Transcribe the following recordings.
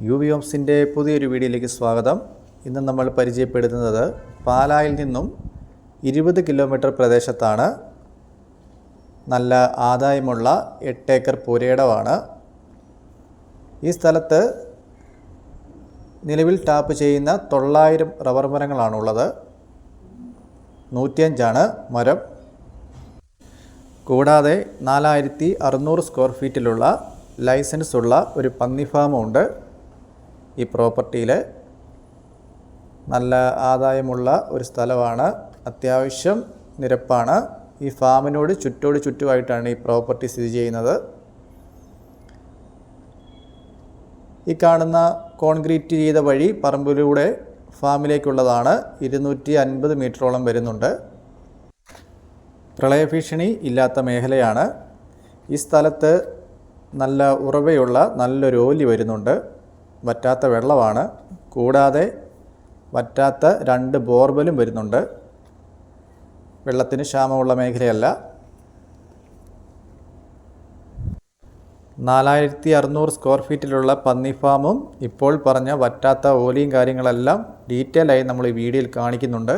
U V ഹോംസിന്റെ പുതിയൊരു വീഡിയോയിലേക്ക് സ്വാഗതം. ഇന്ന് നമ്മൾ പരിചയപ്പെടുത്തുന്നത് പാലായിൽ നിന്നും ഇരുപത് കിലോമീറ്റർ പ്രദേശത്താണ്. നല്ല ആദായമുള്ള എട്ടേക്കർ പുരയിടമാണ്. ഈ സ്ഥലത്ത് നിലവിൽ ടാപ്പ് ചെയ്യുന്ന തൊള്ളായിരം റബ്ബർ മരങ്ങളാണുള്ളത്. നൂറ്റിയഞ്ചാണ് മരം. കൂടാതെ നാലായിരത്തി അറുന്നൂറ് സ്ക്വയർ ഫീറ്റിലുള്ള ലൈസൻസ് ഉള്ള ഒരു പന്നി ഫാമുണ്ട്. ഈ പ്രോപ്പർട്ടിയിൽ നല്ല ആദായമുള്ള ഒരു സ്ഥലമാണ്. അത്യാവശ്യം നിരപ്പാണ്. ഈ ഫാമിനോട് ചുറ്റോട് ചുറ്റുമായിട്ടാണ് ഈ പ്രോപ്പർട്ടി സ്ഥിതി ചെയ്യുന്നത്. ഈ കാണുന്ന കോൺക്രീറ്റ് ചെയ്ത വഴി പറമ്പിലൂടെ ഫാമിലേക്കുള്ളതാണ്. ഇരുന്നൂറ്റി അൻപത് മീറ്ററോളം വരുന്നുണ്ട്. പ്രളയഭീഷണി ഇല്ലാത്ത മേഖലയാണ്. ഈ സ്ഥലത്ത് നല്ല ഉറവയുള്ള നല്ലൊരു ഓലി വരുന്നുണ്ട്. വറ്റാത്ത വെള്ളമാണ്. കൂടാതെ വറ്റാത്ത രണ്ട് ബോർവെലും വരുന്നുണ്ട്. വെള്ളത്തിന് ക്ഷാമമുള്ള മേഖലയല്ല. നാലായിരത്തി അറുന്നൂറ് സ്ക്വയർ ഫീറ്റിലുള്ള പന്നി ഫാമും ഇപ്പോൾ പറഞ്ഞ വറ്റാത്ത ഓലിയും കാര്യങ്ങളെല്ലാം ഡീറ്റെയിൽ ആയി നമ്മൾ ഈ വീഡിയോയിൽ കാണിക്കുന്നുണ്ട്.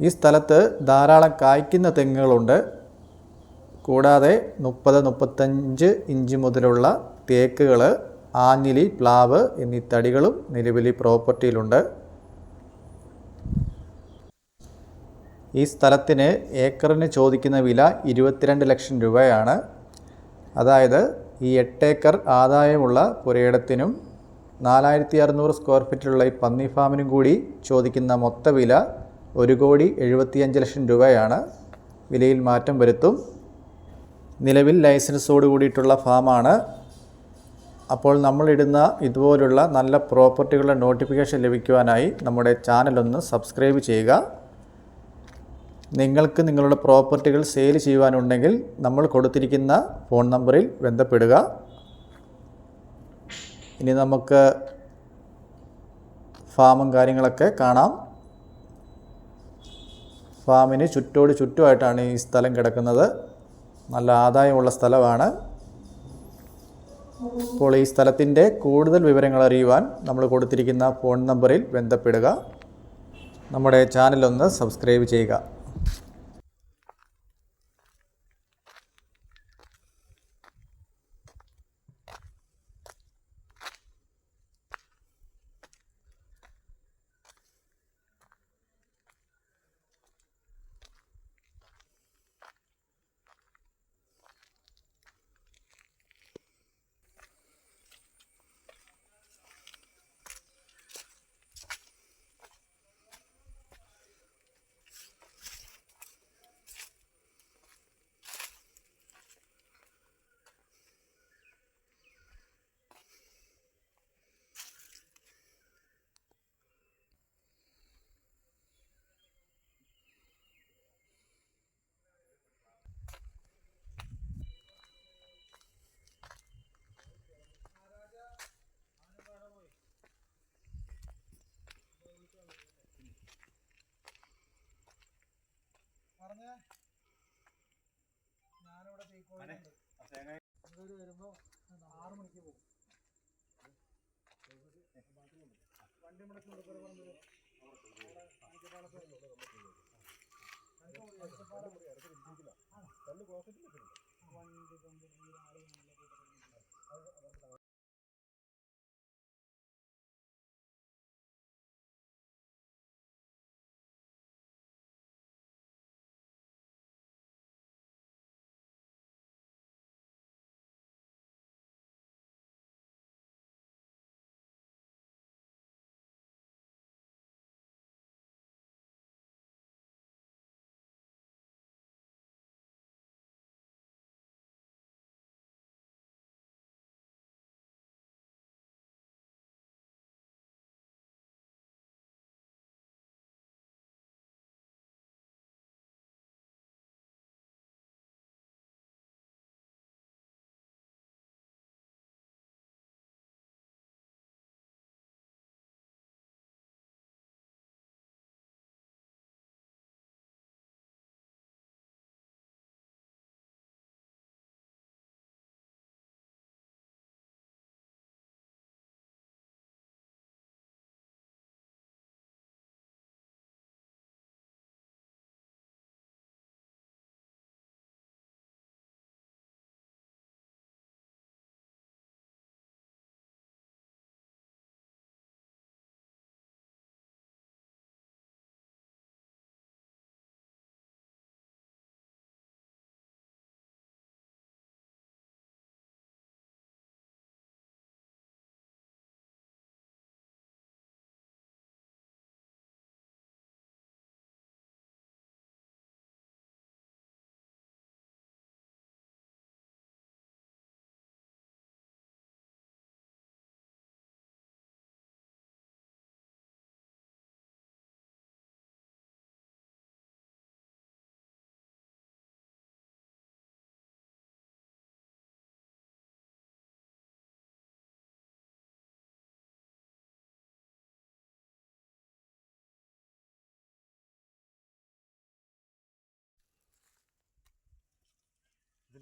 ഈ സ്ഥലത്ത് ധാരാളം കായ്ക്കുന്ന തെങ്ങുകളുണ്ട്. കൂടാതെ മുപ്പത് മുപ്പത്തഞ്ച് ഇഞ്ച് മുതലുള്ള തേക്കുകൾ ആഞ്ഞിലി പ്ലാവ് എന്നീ തടികളും നിലവിൽ ഈ പ്രോപ്പർട്ടിയിലുണ്ട്. ഈ സ്ഥലത്തിന് ഏക്കറിന് ചോദിക്കുന്ന വില ഇരുപത്തിരണ്ട് ലക്ഷം രൂപയാണ്. അതായത് ഈ എട്ടേക്കർ ആദായമുള്ള പുരയിടത്തിനും നാലായിരത്തി അറുന്നൂറ് സ്ക്വയർ ഫീറ്റിലുള്ള ഈ പന്നി ഫാമിനും കൂടി ചോദിക്കുന്ന മൊത്ത വില ഒരു കോടി എഴുപത്തിയഞ്ച് ലക്ഷം രൂപയാണ്. വിലയിൽ മാറ്റം വരുത്തും. നിലവിൽ ലൈസൻസോട് കൂടിയിട്ടുള്ള ഫാമാണ് അപ്പോൾ നമ്മളിടുന്ന ഇതുപോലുള്ള നല്ല പ്രോപ്പർട്ടികളുടെ നോട്ടിഫിക്കേഷൻ ലഭിക്കുവാനായി നമ്മുടെ ചാനലൊന്ന് സബ്സ്ക്രൈബ് ചെയ്യുക. നിങ്ങൾക്ക് നിങ്ങളുടെ പ്രോപ്പർട്ടികൾ സെയിൽ ചെയ്യുവാനുണ്ടെങ്കിൽ നമ്മൾ കൊടുത്തിരിക്കുന്ന ഫോൺ നമ്പറിൽ ബന്ധപ്പെടുക. ഇനി നമുക്ക് ഫാമും കാര്യങ്ങളൊക്കെ കാണാം. ഫാമിന് ചുറ്റോട് ചുറ്റുമായിട്ടാണ് ഈ സ്ഥലം കിടക്കുന്നത്. നല്ല ആദായമുള്ള സ്ഥലമാണ്. അപ്പോൾ ഈ സ്ഥലത്തിന്റെ കൂടുതൽ വിവരങ്ങൾ അറിയുവാൻ നമ്മൾ കൊടുത്തിരിക്കുന്ന ഫോൺ നമ്പറിൽ ബന്ധപ്പെടുക. നമ്മുടെ ചാനലൊന്ന് സബ്സ്ക്രൈബ് ചെയ്യുക. തേങ്ങ വരുമ്പോ ആറു മണിക്ക് പോകും വണ്ടി മുടക്കി വണ്ടി കൊണ്ടുപോയി ആളുകൾ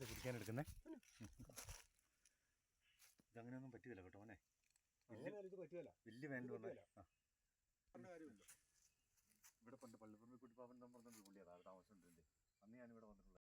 കുടിക്കാൻ എടുക്കുന്നേ? ഇതങ്ങനെയൊന്നും പറ്റില്ല കേട്ടോ മോനെ. വലിയ വേണ്ട ഇവിടെ പണ്ട് പള്ളിപ്പുറത്ത് കുട്ടിപ്പാപ്പൻ എന്ന് പറഞ്ഞൊരു പുള്ളിയാണ് താഴെ താമസിച്ചിട്ടുണ്ട് അന്ന് ഞാൻ ഇവിടെ വന്നിട്ടുണ്ട്